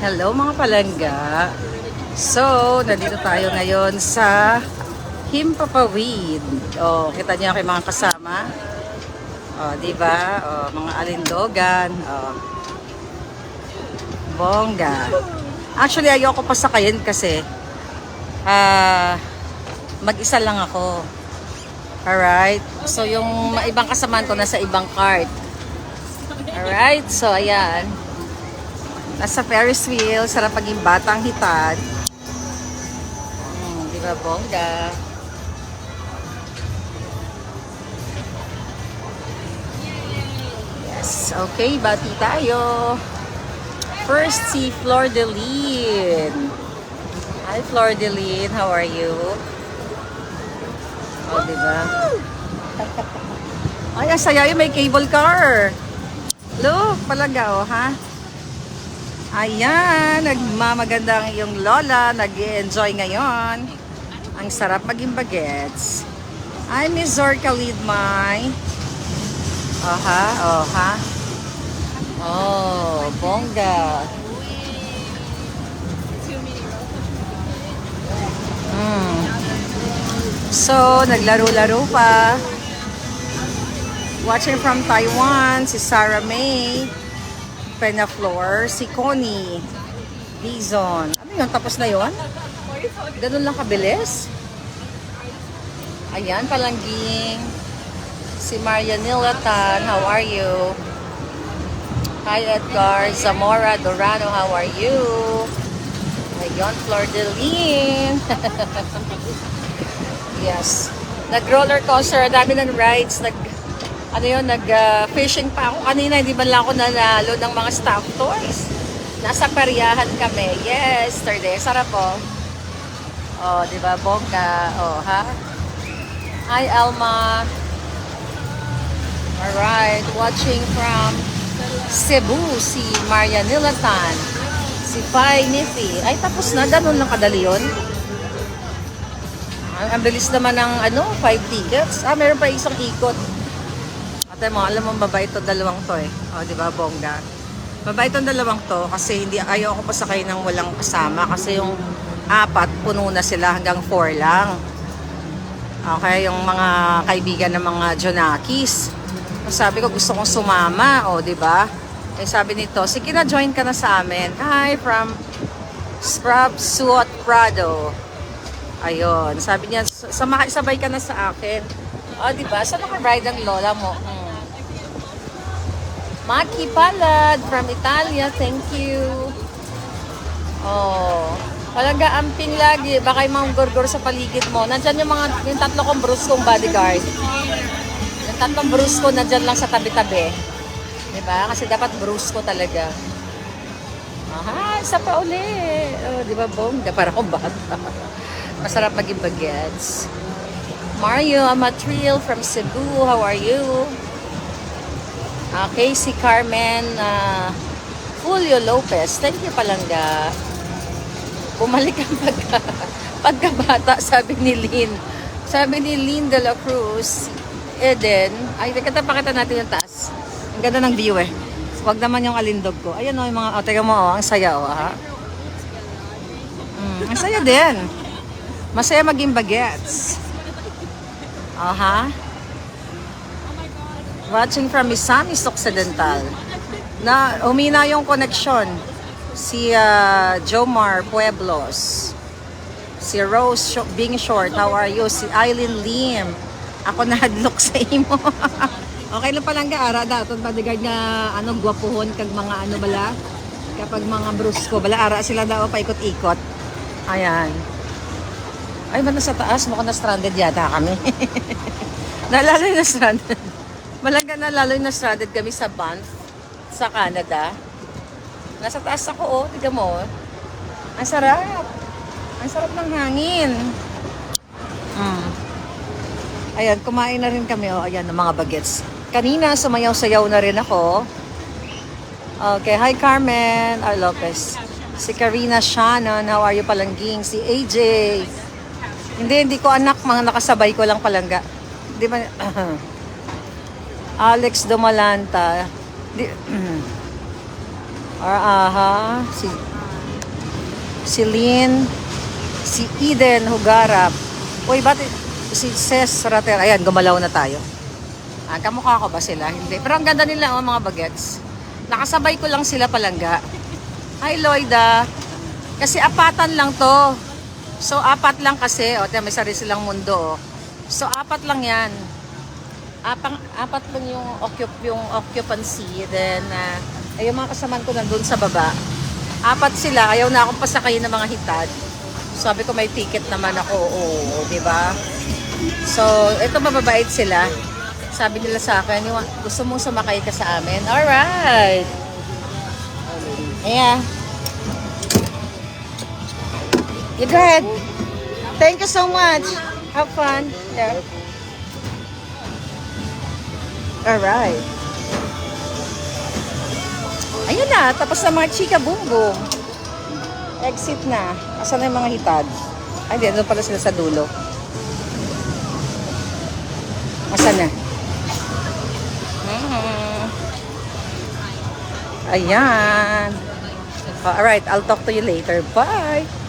Hello mga palangga. So, nandito tayo ngayon sa Himpapawid. Oh, kita niyo ako mga kasama. Oh, di ba? Oh, mga alindogan. Oh. Bongga. Actually, ayoko pa sakayin kasi ah mag-isa lang ako. Alright? So, yung ibang kasamaan ko nasa ibang cart. Alright? So, ayan. Nasa Ferris wheel, sarap maging batang hitad. Hmm, di ba bongga? Yes, okay, bati tayo. First, si Flor de Lin. Hi, Flor de Lin. How are you? Oh, di ba? Ay, ang saya yun. May cable car. Look, palaga, oh, ha? Ayan, nagmamaganda ang iyong lola. nag enjoy ngayon. Ang sarap maging bagets. Ay, Miss Zorka Lidmay. Oh, ha? Oh, ha? Oh, bongga. Mm. So, naglaro-laro pa. Watching from Taiwan, si Sarah May. Penaflor, si Connie. Dizon. Ano yun? Tapos na yun? Ganun lang kabilis? Ayan, palangging. Si Maria Nilatan, how are you? Hi Edgar, Zamora, Dorano, how are you? Ayun, Flor de Lin. yes. Nag-roller coaster, dami ng rides, nag ano yun, nag-fishing pa ako kanina, hindi man lang ako nanalo ng mga staff toys. Nasa Pariyahan kami. Yes, yesterday. Sarap po. Oh, di ba, bongga. Oh, ha? Hi, Alma. Alright, watching from Cebu, si Maria Nilatan, si Pai Nifi. Ay, tapos na. Ganun lang kadali yun. Ang, ang bilis naman ng ano, 5 tickets. Ah, meron pa isang ikot. Ate mo, alam mo, mabait to dalawang to eh. O, di ba, bongga? Mabait tong dalawang to kasi hindi ayaw ko pa sakay ng walang kasama kasi yung apat, puno na sila hanggang 4 lang. Okay, yung mga kaibigan ng mga Jonakis. Sabi ko, gusto kong sumama, o, di ba? Eh, sabi nito, sige na, join ka na sa amin. Hi, from Scrub Suot Prado. Ayun, sabi niya, sabay ka na sa akin. O, di ba? Saan naka-ride ang lola mo? Maki Palad from Italia, thank you. Oh, talaga amping lagi. Baka yung mga gorgor sa paligid mo. Nandyan yung mga, yung tatlo kong bruskong bodyguard. Yung tatlong brusko nandyan lang sa tabi-tabi. Di ba? Kasi dapat brusko talaga. Aha, isa pa uli. Oh, di ba, bongga? Para akong bata. Masarap maging bagets. Mario Amatril from Cebu, how are you? Okay, si Carmen uh, Julio Lopez. Thank you, Palangga. Bumalik ang pagka, pagkabata, sabi ni Lynn. Sabi ni Lynn de la Cruz, Eden. Ay, pakita natin yung taas. Ang ganda ng view eh. Huwag naman yung alindog ko. Ayan o, yung mga, oh, teka mo, oh, ang saya o, ha? Mm, ang saya din. Masaya maging bagets. Aha. Watching from Misamis Occidental. Na umina yung connection. Si uh, Jomar Pueblos. Si Rose Sh- Bing Short, how are you? Si Eileen Lim. Ako na hadlok sa imo. okay lang palang gaara daton bodyguard nga ano gwapuhon kag mga ano bala kapag mga brusko bala ara sila daw paikot-ikot. Ayan. Ay, ba nasa taas? Mukhang na stranded yata kami. Naalala yung na stranded. Malaga naalala yung na stranded kami sa Banff, sa Canada. Nasa taas ako, oh. Tiga mo. Ang sarap. Ang sarap ng hangin. Mm. Ayan, kumain na rin kami, oh. Ayan, ng mga bagets. Kanina, sumayaw-sayaw na rin ako. Okay, hi Carmen R. Lopez. Si Karina Shannon, how are you palangging? Si AJ. Hindi, hindi ko anak, mga nakasabay ko lang palangga. Di ba? Alex Domalanta. Di, or aha, si si Lynn, si Eden Hugarap. Uy, ba't si Ces Rater? Ayan, gumalaw na tayo. Ah, kamukha ko ba sila? Hindi. Pero ang ganda nila, oh, mga bagets. Nakasabay ko lang sila palangga. Hi, Lloyda. Kasi apatan lang to. So, apat lang kasi. O, tiyan, may sarili silang mundo. Oh. So, apat lang yan. Apang, apat lang yung, occup, yung occupancy. Then, uh, ay, yung mga kasamaan ko nandun sa baba. Apat sila. Ayaw na akong pasakayin ng mga hitad. Sabi ko, may ticket naman ako. Oo, di ba? So, ito mababait sila. Sabi nila sa akin, "Yung- gusto mong sumakay ka sa amin? Alright. Yeah. You go ahead. Thank you so much. Have fun. Yeah. Alright. Ayun na, tapos na mga chika boom. Exit na. Asan na yung mga hitad? Ay, di, doon pala sila sa dulo. Asan na? Mhm. Ayan. Alright, I'll talk to you later. Bye!